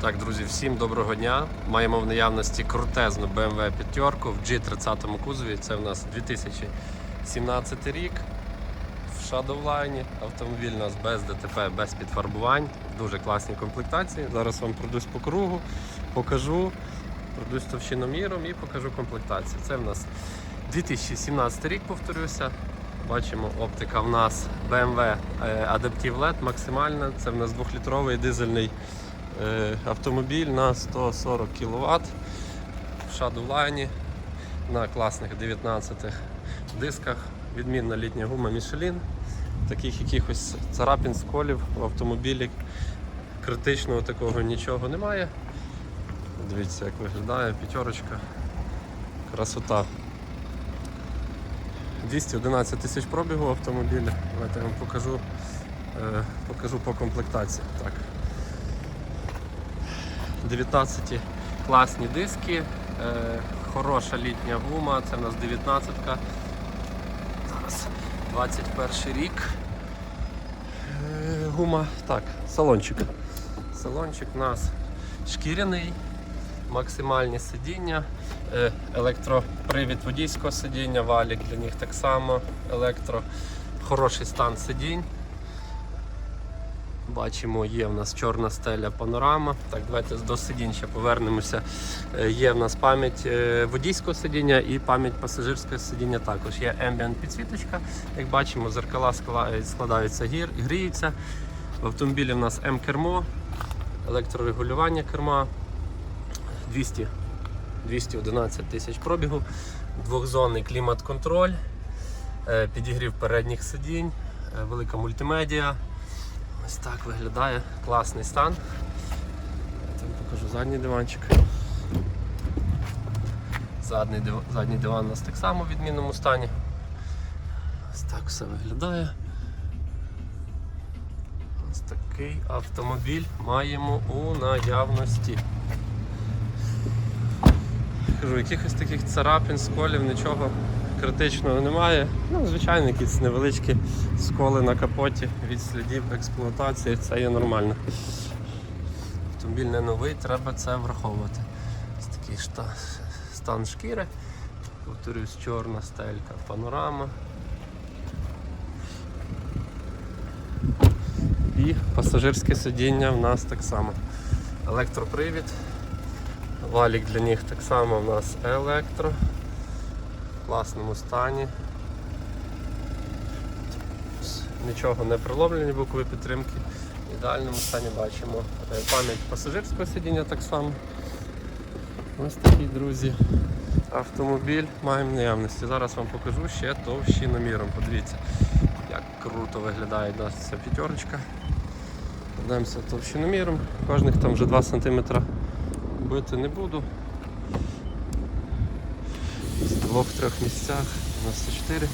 Так, друзі, всім доброго дня. Маємо в наявності крутезну BMW п'ятерку в G30 кузові. Це в нас 2017 рік. В Shadowline. Автомобіль у нас без ДТП, без підфарбувань. В дуже класній комплектації. Зараз вам пройдусь по кругу, покажу, пройдусь товщиноміром і покажу комплектацію. Це в нас 2017 рік, повторюся. Бачимо, оптика в нас BMW е, Adaptive LED максимальна. Це в нас 2-літровий дизельний автомобіль на 140 кВт в Shadowline на класних 19 дисках. Відмінна літня гума Michelin. Таких якихось царапін, сколів в автомобілі критичного такого нічого немає. Дивіться, як виглядає п'ятерочка. Красота. 211 тисяч пробігу автомобіля. Давайте я вам покажу, е, покажу по комплектації. Так. 19 класні диски, е, хороша літня гума, це в нас 19-ка. Зараз 21 рік. Е, гума. Так, салончик. Салончик у нас шкіряний, максимальні сидіння, е, електропривід водійського сидіння, валік для них так само, електро, хороший стан сидінь. Бачимо, є в нас чорна стеля панорама. Так, давайте до сидінь ще повернемося. Е, Є в нас пам'ять е, водійського сидіння і пам'ять пасажирського сидіння також. Є ambient підсвіточка. Як бачимо, зеркала скла- складаються гір, гріються. В автомобілі в нас М-кермо, електрорегулювання керма, 200, 211 тисяч пробігу, двохзонний клімат-контроль, е, підігрів передніх сидінь, е, велика мультимедіа. Ось так виглядає класний стан. Я вам покажу задній диванчик. Задній, див- задній диван у нас так само в відмінному стані. Ось так все виглядає. Ось такий автомобіль маємо у наявності. Кажу, якихось таких царапин, сколів, нічого критичного немає. Ну, звичайно, якісь невеличкі сколи на капоті від слідів експлуатації, це є нормально. Автомобіль не новий, треба це враховувати. Ось такий шта- стан шкіри. Повторюсь, чорна стелька, панорама. І пасажирське сидіння в нас так само. Електропривід. Валік для них так само в нас електро. Класному стані. Нічого не приломлені бокові підтримки. В ідеальному стані бачимо е, пам'ять пасажирського сидіння так само. Ось такий, друзі, автомобіль маємо в наявності. Зараз вам покажу ще товщиноміром. Подивіться, як круто виглядає ця п'ятерочка. Йдемося товщиноміром. Кожних там вже 2 см бити не буду. Двох-трьох місцях. 94,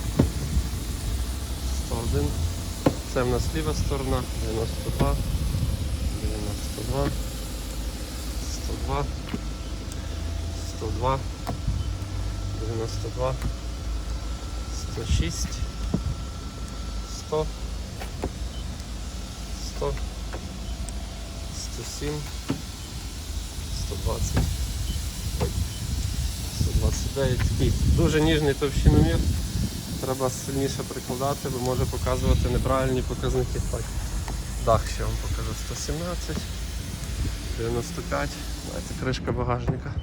101. Це в нас ліва сторона, 92, 92, 102, 102, 92, 106, 100, 100, 107, 120. 129. Такий дуже ніжний товщиномір. Треба сильніше прикладати, бо може показувати неправильні показники. Так, дах ще вам покажу 117, 95, давайте кришка багажника.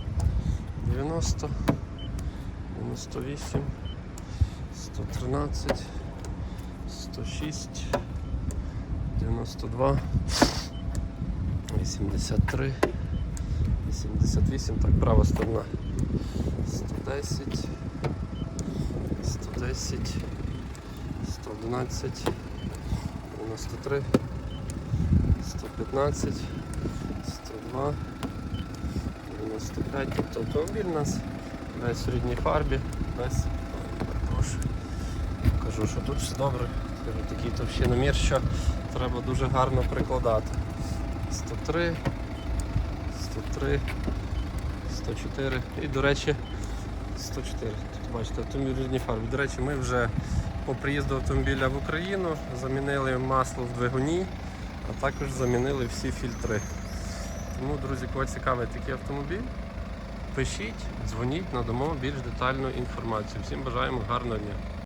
90, 98, 113, 106, 92, 83, 88, так, права сторона. 110, 110, 111, 93, 115, 102, 95. Тобто автомобіль у нас весь в рідній фарбі, весь перепрошую. Кажу, що тут все добре. Кажу, такий товщиномір, що треба дуже гарно прикладати. 103, 103, 104 і, до речі, 104. Тут бачите, автомобіль в рідній. До речі, ми вже по приїзду автомобіля в Україну замінили масло в двигуні, а також замінили всі фільтри. Тому, друзі, кого цікавий такий автомобіль, пишіть, дзвоніть, надамо більш детальну інформацію. Всім бажаємо гарного дня.